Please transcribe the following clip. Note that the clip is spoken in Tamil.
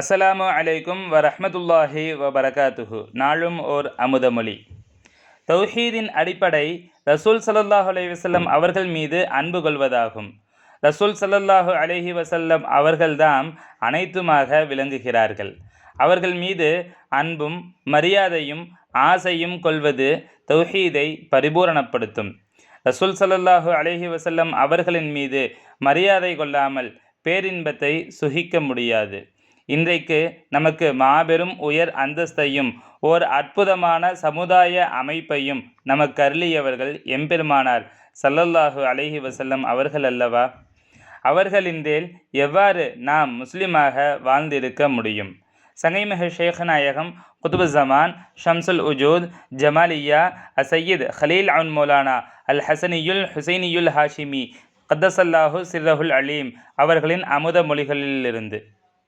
அஸ்ஸலாமு அலைக்கும் வரஹ்மத்துல்லாஹி வபரகாத்துஹு. நாளும் ஓர் அமுதமொழி. தௌஹீதின் அடிப்படை ரசூல் ஸல்லல்லாஹு அலி வசல்லம் அவர்கள் மீது அன்பு கொள்வதாகும். ரசூல் சல்லல்லாஹு அலைஹி வசல்லம் அவர்கள்தாம் அனைத்துமாக விளங்குகிறார்கள். அவர்கள் மீது அன்பும் மரியாதையும் ஆசையும் கொள்வது தௌஹீதை பரிபூரணப்படுத்தும். ரசூல் சல்லல்லாஹு அலைஹி வசல்லம் அவர்களின் மீது மரியாதை கொள்ளாமல் பேரின்பத்தை சுகிக்க முடியாது. இன்றைக்கு நமக்கு மாபெரும் உயர் அந்தஸ்தையும் ஓர் அற்புதமான சமுதாய அமைப்பையும் நமக்கு அருளியவர்கள் எம்பெருமானார் சல்லல்லாஹு அலஹி வசல்லம் அவர்கள் அல்லவா? அவர்களின்றேல் எவ்வாறு நாம் முஸ்லிமாக வாழ்ந்திருக்க முடியும்? சங்கைமிகு ஷேக் நாயகம் குதுபு ஜமான் ஷம்சுல் உஜூத் ஜமாலியா அசையீத் ஹலீல் அவுன் மௌலானா அல் ஹசனியுல் ஹுசைனியுல் ஹாஷிமி கத்தசல்லாஹு சிர்ரஹுல் அலீம் அவர்களின் அமுத மொழிகளிலிருந்து.